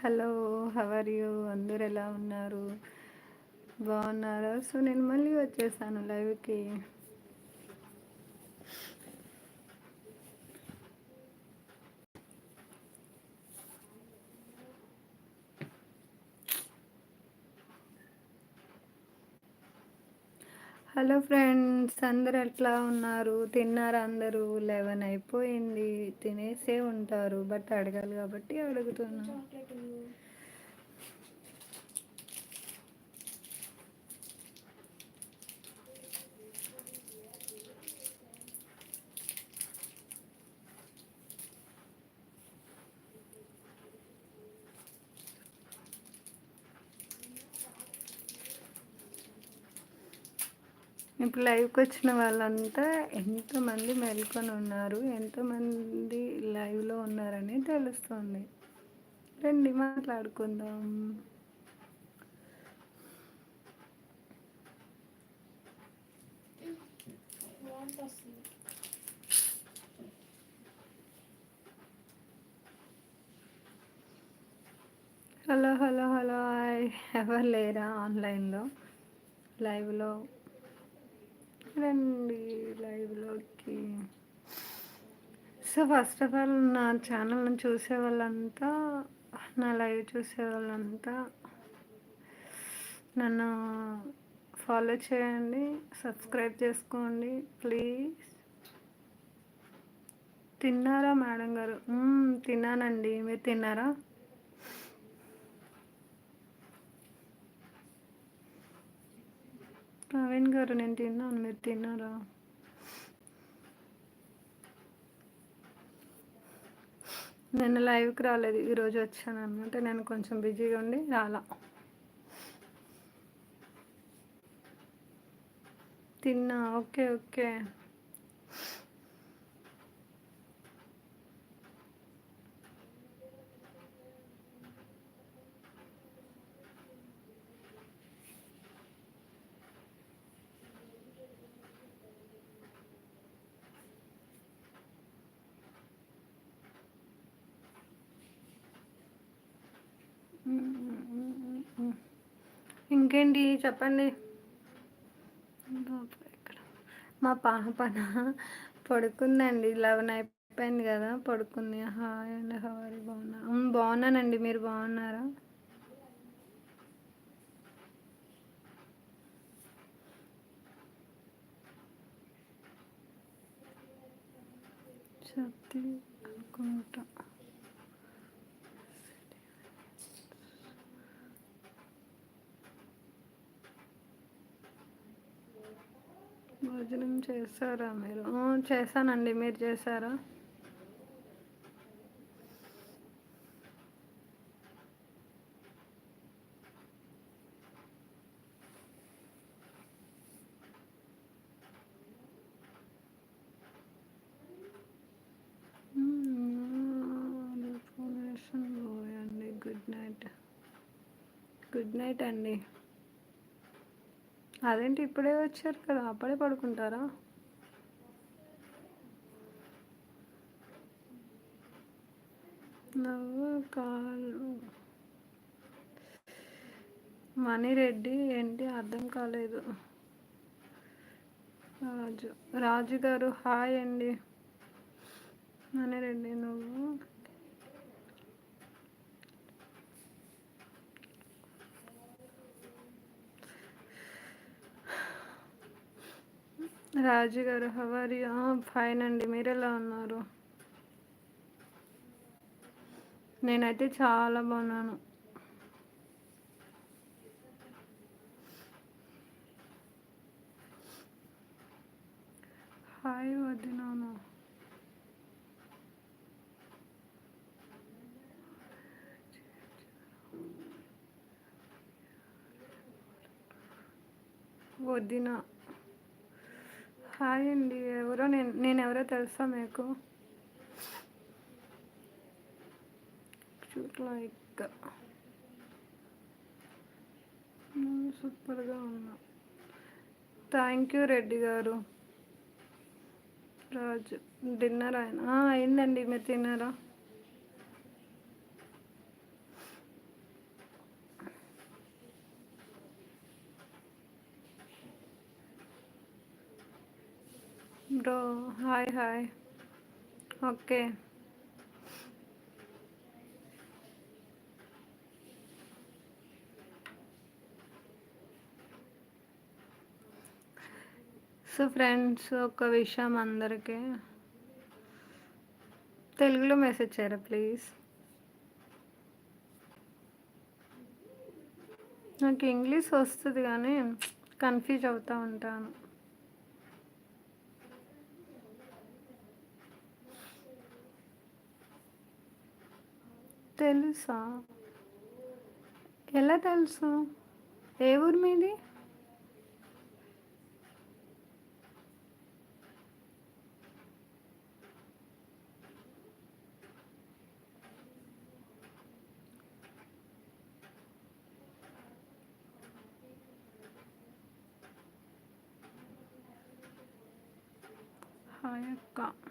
Hello how are you అందరు ఎలా ఉన్నారు? బాగున్నారా? సో నేను మళ్ళీ వచ్చేసాను లైవ్కి హలో ఫ్రెండ్స్ అందరు ఎట్లా ఉన్నారు? తిన్నారు అందరూ? లెవెన్ అయిపోయింది తినేసే ఉంటారు బట్ అడగాలి కాబట్టి అడుగుతున్నాను ఇప్పుడు లైవ్కి వచ్చిన వాళ్ళంతా ఎంతమంది మేల్కొని ఉన్నారు ఎంతమంది లైవ్లో ఉన్నారని తెలుస్తుంది. రండి మాట్లాడుకుందాం. హలో హలో హలో ఎవరు లేరా ఆన్లైన్లో? లైవ్లో? రండి లైవ్లోకి. సో ఫస్ట్ ఆఫ్ ఆల్ నా ఛానల్ని చూసే వాళ్ళంతా నా లైవ్ చూసే వాళ్ళంతా నన్ను ఫాలో చేయండి సబ్స్క్రైబ్ చేసుకోండి ప్లీజ్. తిన్నారా మేడం గారు? తిన్నానండి. మీరు తిన్నారా? ప్రవీణ్ గారు నేను తిన్నాను మీరు తిన్నారా? నేను లైవ్కి రాలేదు ఈరోజు వచ్చాను అనమాట నేను కొంచెం బిజీగా ఉండి రాలా. తిన్నా ఓకే ఓకే. ఇంకేంటి చెప్పండి? ఇక్కడ. మా పాపన పడుకుందండి. లెవెన్ అయిపోయింది కదా పడుకుంది. హాయ్ అండి హవారి బాగున్నా. బాగున్నానండి. మీరు బాగున్నారా? సత్తి చేస్తారా మీరు? చేశానండి. మీరు చేశారా? Good night. గుడ్ నైట్ అండి. అదేంటి ఇప్పుడే వచ్చారు కదా అప్పుడే పడుకుంటారా? నవ్వు కాలు. మణిరెడ్డి ఏంటి? అర్థం కాలేదు. రాజు రాజు గారు హాయ్ అండి. మణిరెడ్డి నువ్వు? రాజు గారు హవారి ఫైన్ అండి. మీరు ఎలా ఉన్నారు? నేనైతే చాలా బాగున్నాను. హాయ్ వదినాను వదినా. హాయ్ అండి. ఎవరో నేను నేను ఎవరో తెలుసా మీకు? లైక్ సూపర్గా ఉన్నా. థ్యాంక్ యూ రెడ్డి గారు. రాజు డిన్నర్ ఆయన. అయిందండి. మీరు తిన్నారా? Bro hi hi. Okay. So friends ఒక విషయం అందరికీ. తెలుగులో మెసేజ్ చేయరా ప్లీజ్? నాకు ఇంగ్లీష్ వస్తుంది కానీ కన్ఫ్యూజ్ అవుతూ ఉంటాను. తెలుసా? ఎలా తెలుసు? ఏ ఊరు మీది? హాయ్ అక్క.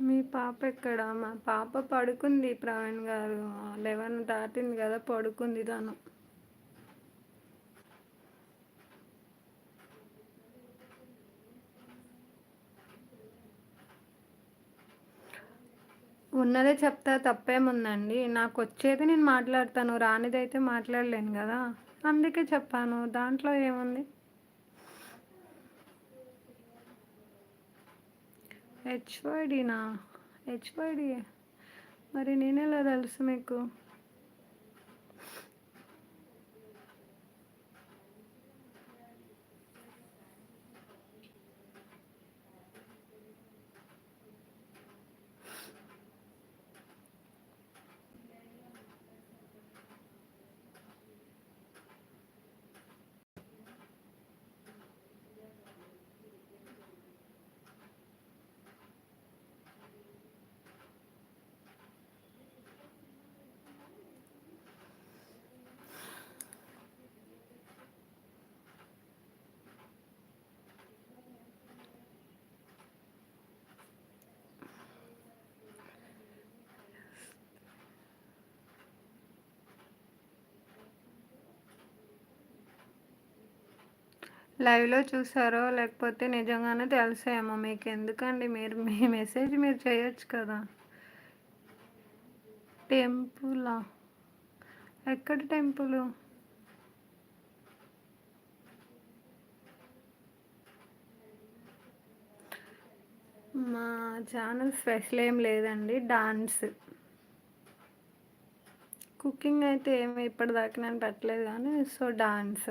మీ పాప ఎక్కడ? మా పాప పడుకుంది ప్రవీణ్ గారు. లెవెన్ దాటింది కదా పడుకుంది తను. ఉన్నదే చెప్తా తప్పేముందండి? నాకు వచ్చేది నేను మాట్లాడతాను రానిదైతే మాట్లాడలేను కదా. అందుకే చెప్పాను దాంట్లో ఏముంది? హెచ్వైడీనా హెచ్వైడీ మరి నేనెలా తెలుసు మీకు? లైవ్లో చూసారో లేకపోతే నిజంగానే తెలిసాయేమో మీకు ఎందుకండి మీరు మీ మెసేజ్ మీరు చేయొచ్చు కదా. టెంపులా ఎక్కడ టెంపుల్? మా ఛానల్ స్పెషల్ ఏం లేదండి డాన్స్. కుకింగ్ అయితే ఏమి ఇప్పటిదాకా నేను పెట్టలేదు కానీ సో డాన్స్.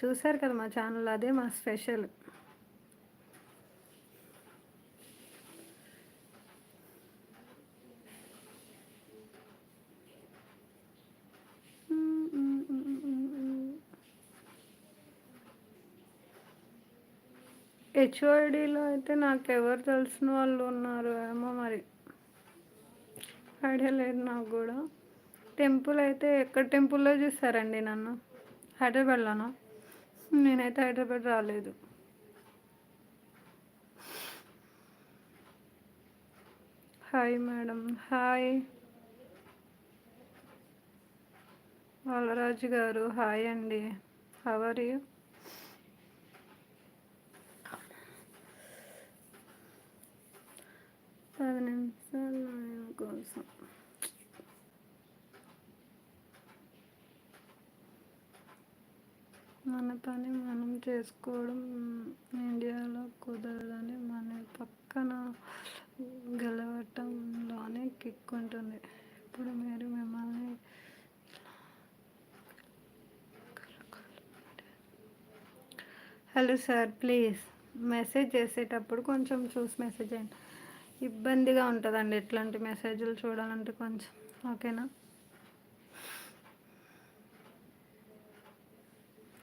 చూసారు కదా మా ఛానల్ అదే మా స్పెషల్ హెచ్ఓడిలో అయితే నాకు ఎవరు తెలిసిన వాళ్ళు ఉన్నారు ఏమో మరి. ఐడియా లేదు నాకు కూడా. టెంపుల్ అయితే ఎక్కడ టెంపుల్లో చూసారండి నన్ను? హైదరాబాద్లోనా? నేనైతే హైదరాబాద్ రాలేదు. Hi madam hi. బాలరాజు గారు హాయ్ అండి. హవర్ యూ పది నిమిషాలు కోసం. మన పని మనం చేసుకోవడం ఇండియాలో కుదరదని మన పక్కన గెలవటంలోనే కిక్ ఉంటుంది ఇప్పుడు మీరు మిమ్మల్ని హలో సార్ ప్లీజ్. మెసేజ్ చేసేటప్పుడు కొంచెం చూసి మెసేజ్ చేయండి. ఇబ్బందిగా ఉంటుందండి ఎట్లాంటి మెసేజ్లు చూడాలంటే కొంచెం ఓకేనా?